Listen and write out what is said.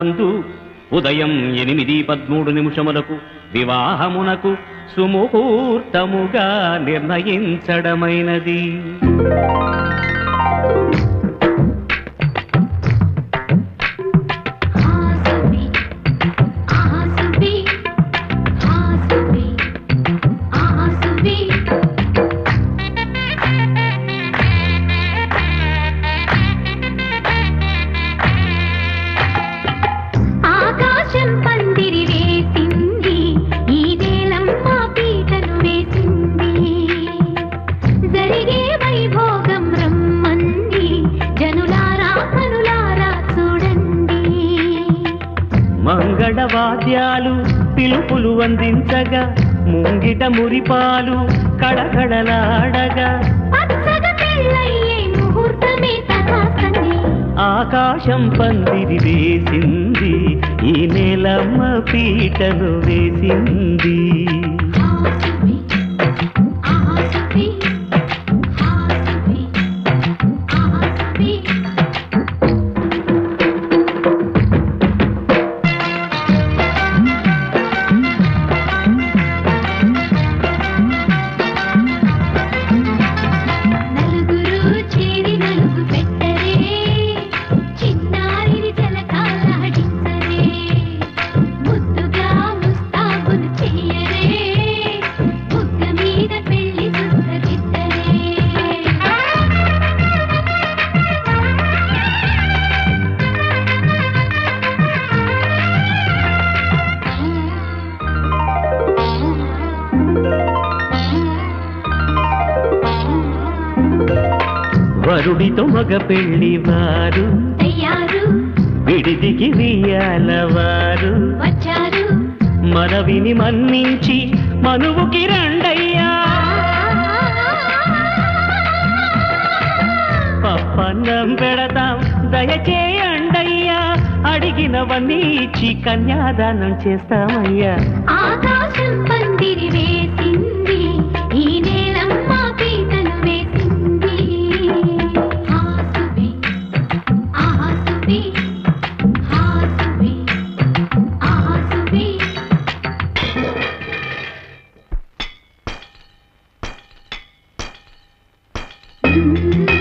అందు ఉదయం ఎనిమిది పద్మూడు నిమిషములకు వివాహమునకు సుముహూర్తముగా నిర్ణయించడమైనది. మంగళ వాద్యాలు పిలుపులు అందించగా ముంగిట మురిపాలు కడకడలాడగా ఆకాశం పందిరి వేసింది ఈ నేలమ్మ పీటను వేసింది. వరుడితో మగ పెళ్ళి వారు. విడిదికి వియ్యాల వారు. వచ్చారు. మనవిని మన్నించి మనువుకి రండయ్యా. పప్పన్నం పెడతాం దయచేయండయ్యా. అడిగినవన్నీ ఇచ్చి కన్యాదానం చేస్తామయ్యా. ఆకాశం పందిరి వేసింది you.